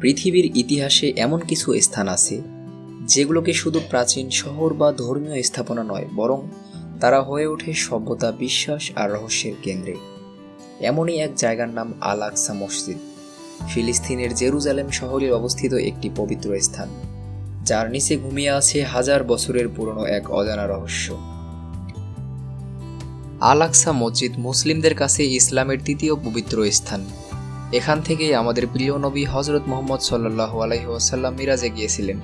পৃথিবীর ইতিহাসে এমন কিছু স্থান আছে, যেগুলোকে শুধু প্রাচীন শহর বা ধর্মীয় স্থাপনা নয়, বরং তারা হয়ে ওঠে সভ্যতা, বিশ্বাস আর রহস্যের কেন্দ্রে। এমনই এক জায়গার নাম আল আকসা মসজিদ। ফিলিস্তিনের জেরুজালেম শহরে অবস্থিত একটি পবিত্র স্থান, যার নিচে ঘুমিয়ে আছে হাজার বছরের পুরনো এক অজানা রহস্য। আল আকসা মসজিদ মুসলিমদের কাছে ইসলামের তৃতীয় পবিত্র স্থান। এখান থেকেই আমাদের প্রিয় নবী হজরত মোহাম্মদ সাল্লাহ আলাইসাল্লাম মিরাজে গিয়েছিলেন।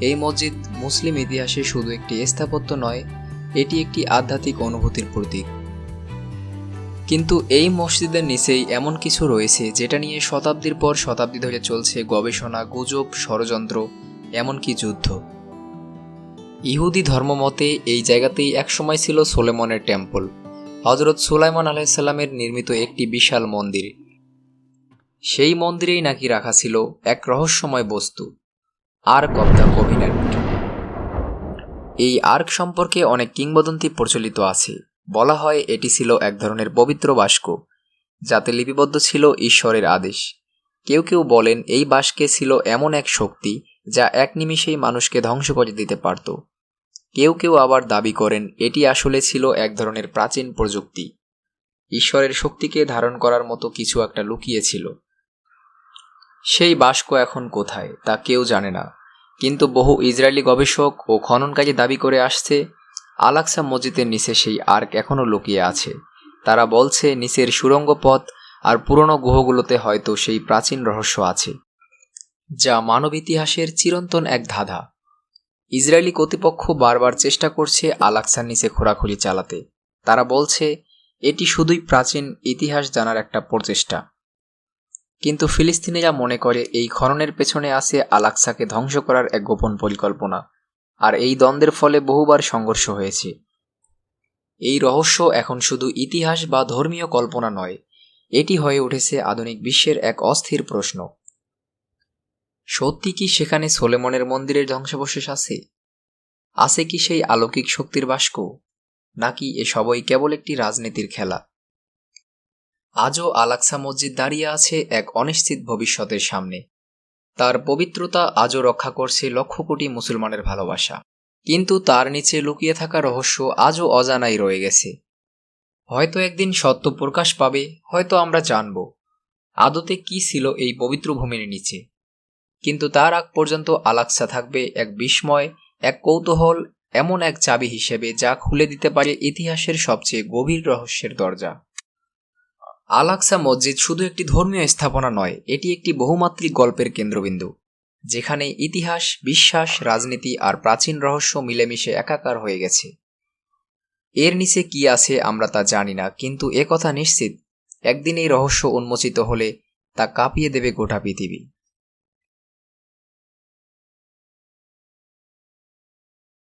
এই মসজিদ মুসলিম ইতিহাসে শুধু একটি স্থাপত্য নয়, এটি একটি আধ্যাত্মিক অনুভূতির প্রতীক। কিন্তু এই মসজিদের নিচেই এমন কিছু রয়েছে যেটা নিয়ে শতাব্দীর পর শতাব্দী ধরে চলছে গবেষণা, গুজব, ষড়যন্ত্র, এমনকি যুদ্ধ। ইহুদি ধর্মমতে এই জায়গাতেই একসময় ছিল সোলেমনের টেম্পল। হজরত সুলাইমান আলাইসাল্লামের নির্মিত একটি বিশাল মন্দির। সেই মন্দিরেই নাকি রাখা ছিল এক রহস্যময় বস্তু, আর্ক অব দ্য কোভিনেন্ট এই আর্ক সম্পর্কে অনেক কিংবদন্তি প্রচলিত আছে। বলা হয় এটি ছিল এক ধরনের পবিত্র বাস্ক যাতে লিপিবদ্ধ ছিল ঈশ্বরের আদেশ। কেউ কেউ বলেন এই বাস্কে ছিল এমন এক শক্তি যা এক নিমিষেই মানুষকে ধ্বংস করে দিতে পারত। কেউ কেউ আবার দাবি করেন এটি আসলে ছিল এক ধরনের প্রাচীন প্রযুক্তি। ঈশ্বরের শক্তিকে ধারণ করার মতো কিছু একটা লুকিয়েছিল। সেই বাস্ক এখন কোথায়, তা কেউ জানে না। কিন্তু বহু ইসরায়েলি গবেষক ও খননকারী দাবি করে আসছে আলাক্সা মসজিদের নিচে সেই আর্ক এখনও লুকিয়ে আছে। তারা বলছে, নিচের সুরঙ্গ পথ আর পুরনো গুহগুলোতে হয়তো সেই প্রাচীন রহস্য আছে, যা মানব ইতিহাসের চিরন্তন এক ধাঁধা। ইসরায়েলি কর্তৃপক্ষ বারবার চেষ্টা করছে আলাক্সার নিচে খোরাখুরি চালাতে। তারা বলছে, এটি শুধুই প্রাচীন ইতিহাস জানার একটা প্রচেষ্টা। কিন্তু ফিলিস্তিনিরা মনে করে, এই খননের পেছনে আছে আলাক্সাকে ধ্বংস করার এক গোপন পরিকল্পনা। আর এই দ্বন্দ্বের ফলে বহুবার সংঘর্ষ হয়েছে। এই রহস্য এখন শুধু ইতিহাস বা ধর্মীয় কল্পনা নয়, এটি হয়ে উঠেছে আধুনিক বিশ্বের এক অস্থির প্রশ্ন। সত্যি কি সেখানে সোলেমনের মন্দিরের ধ্বংসাবশেষ আছে? আছে কি সেই আলৌকিক শক্তির বাস্ক নাকি এ সবই কেবল একটি রাজনীতির খেলা? আজও আলাক্সা মসজিদ দাঁড়িয়ে আছে এক অনিশ্চিত ভবিষ্যতের সামনে। তার পবিত্রতা আজও রক্ষা করছে লক্ষ কোটি মুসলমানের ভালোবাসা। কিন্তু তার নিচে লুকিয়ে থাকা রহস্য আজও অজানাই রয়ে গেছে। হয়তো একদিন সত্য প্রকাশ পাবে, হয়তো আমরা জানব আদতে কি ছিল এই পবিত্র ভূমির নিচে। কিন্তু তার আগ পর্যন্ত আলাক্সা থাকবে এক বিস্ময়, এক কৌতূহল, এমন এক চাবি হিসেবে যা খুলে দিতে পারে ইতিহাসের সবচেয়ে গভীর রহস্যের দরজা। আলাক্সা মসজিদ শুধু একটি ধর্মীয় স্থাপনা নয়, এটি একটি বহুমাত্রিক গল্পের কেন্দ্রবিন্দু, যেখানে ইতিহাস, বিশ্বাস, রাজনীতি আর প্রাচীন রহস্য মিলেমিশে একাকার হয়ে গেছে। এর নিচে কি আছে আমরা তা জানি না, কিন্তু একথা নিশ্চিত, একদিন এই রহস্য উন্মোচিত হলে তা কাঁপিয়ে দেবে গোটা পৃথিবী।